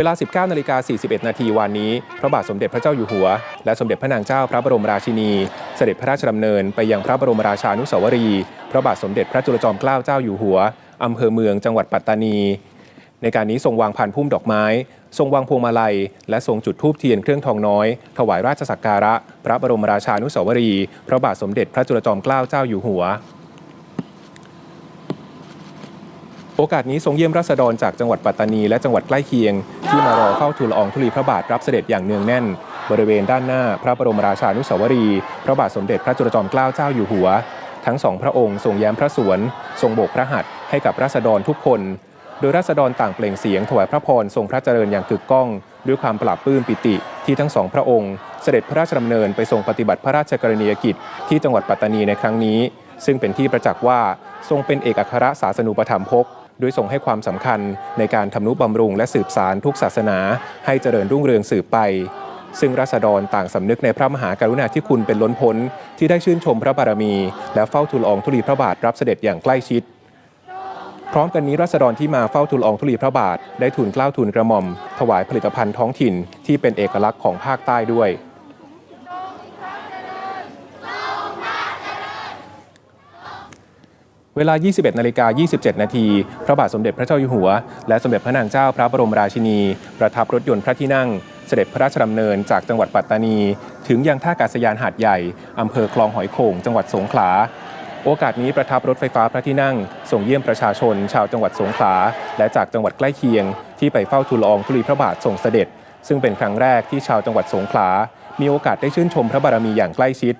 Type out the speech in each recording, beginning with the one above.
เวลา 19นาฬิกา41 นาทีวันนี้ พระบาทสมเด็จพระเจ้าอยู่หัว และสมเด็จพระนางเจ้าพระบรมราชินี เสด็จพระราชดำเนินไปยังพระบรมราชานุสาวรีย์พระบาทสมเด็จพระจุลจอมเกล้าเจ้าอยู่หัว อำเภอเมืองจังหวัดปัตตานี ในการนี้ทรงวางพันพุ่มดอกไม้ ทรงวางพวงมาลัย และทรงจุดธูปเทียนเครื่องทองน้อย ถวายราชสักการะ พระบรมราชานุสาวรีย์พระบาทสมเด็จพระจุลจอมเกล้าเจ้าอยู่หัว โอกาสนี้ทรงเยี่ยมราษฎรจากจังหวัดปัตตานีและจังหวัดใกล้เคียง ที่มารอเฝ้าทูลละอองธุลีพระบาทรับเสด็จอย่างเนืองแน่น บริเวณด้านหน้าพระบรมราชานุสาวรีย์พระบาทสมเด็จพระจุลจอมเกล้าเจ้าอยู่หัว ทั้งสองพระองค์ทรงแย้มพระสวน ทรงโบกพระหัตถ์ให้กับราษฎรทุกคน โดยราษฎรต่างเปล่งเสียงถวายพระพรทรงพระเจริญอย่างกึกก้อง ด้วยความปราบปลื้มปิติที่ทั้งสองพระองค์ เสด็จพระราชดำเนินไปทรงปฏิบัติพระราชกรณียกิจ ที่จังหวัดปัตตานีในครั้งนี้ ซึ่งเป็นที่ประจักษ์ว่าทรงเป็นเอกอัครศาสนูปถัมภก ด้วยทรงให้ความสำคัญในการทำนุบำรุงและสืบสารทุกศาสนา ให้เจริญรุ่งเรืองสืบไป ซึ่งราษฎรต่างสำนึกในพระมหากรุณาธิคุณเป็นล้นพ้น ที่ได้ชื่นชมพระบารมี และเฝ้าทูลอองธุลีพระบาทรับเสด็จอย่างใกล้ชิดพร้อมกันนี้ราษฎรที่มาเฝ้าทูลอองธุลีพระบาท ได้ทูลเกล้าทูลกระหม่อม ถวายผลิตภัณฑ์ท้องถิ่นที่เป็นเอกลักษณ์ของภาคใต้ด้วย เวลา 21 นาฬิกา 27 นาที พระบาทสมเด็จพระเจ้าอยู่หัว และสมเด็จพระนางเจ้าพระบรมราชินี ประทับรถยนต์พระที่นั่ง เสด็จพระราชดำเนินจากจังหวัดปัตตานี ถึงยังท่าอากาศยานหาดใหญ่ อำเภอคลองหอยโข่ง จังหวัดสงขลา โอกาสนี้ประทับรถไฟฟ้าพระที่นั่ง ส่งเยี่ยมประชาชน ชาวจังหวัดสงขลา และจากจังหวัดใกล้เคียง ที่ไปเฝ้าทูลอองธุลีพระบาทส่งเสด็จ ซึ่งเป็นครั้งแรกที่ชาวจังหวัดสงขลา มีโอกาสได้ชื่นชมพระบารมีอย่างใกล้ชิด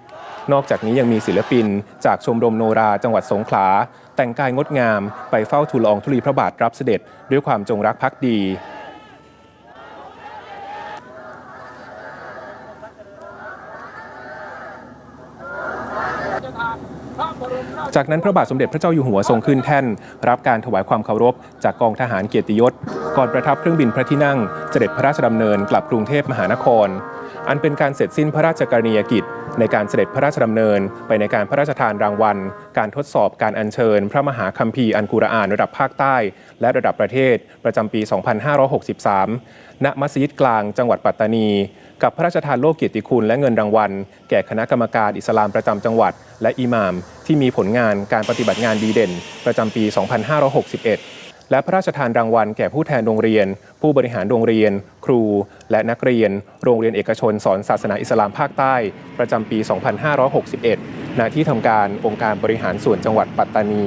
นอกจากนี้ยังมีศิลปิน จากชมรมโนราจังหวัดสงขลา แต่งกายงดงาม ไปเฝ้าทูลละอองธุลีพระบาทรับเสด็จ ด้วยความจงรักภักดีจากนั้นพระบาทสมเด็จพระเจ้าอยู่หัวทรงขึ้นแท่น รับการถวายความเคารพ จากกองทหารเกียรติยศ ก่อนประทับเครื่องบินพระที่นั่ง เสด็จพระราชดำเนินกลับกรุงเทพมหานคร อันเป็นการเสร็จสิ้นพระราชกรณียกิจในการเสด็จพระราชดำเนิน ไปในการพระราชทานรางวัล การทดสอบการอัญเชิญ พระมหาคัมภีร์อันกุรอานระดับภาคใต้ และระดับประเทศประจำปี 2563 ณ มัสยิดกลางจังหวัดปัตตานี กับพระราชทานโลกเกียรติคุณและเงินรางวัล แก่คณะกรรมการอิสลามประจำจังหวัด และอิหม่าม ที่มีผลงานการปฏิบัติงานดีเด่น ประจำปี 2561 และพระราชทานรางวัลแก่ผู้แทนโรงเรียน ผู้บริหารโรงเรียน ครู และนักเรียน โรงเรียนเอกชนสอนศาสนาอิสลามภาคใต้ ประจำปี 2561 ณ ที่ทำการองค์การบริหารส่วนจังหวัดปัตตานี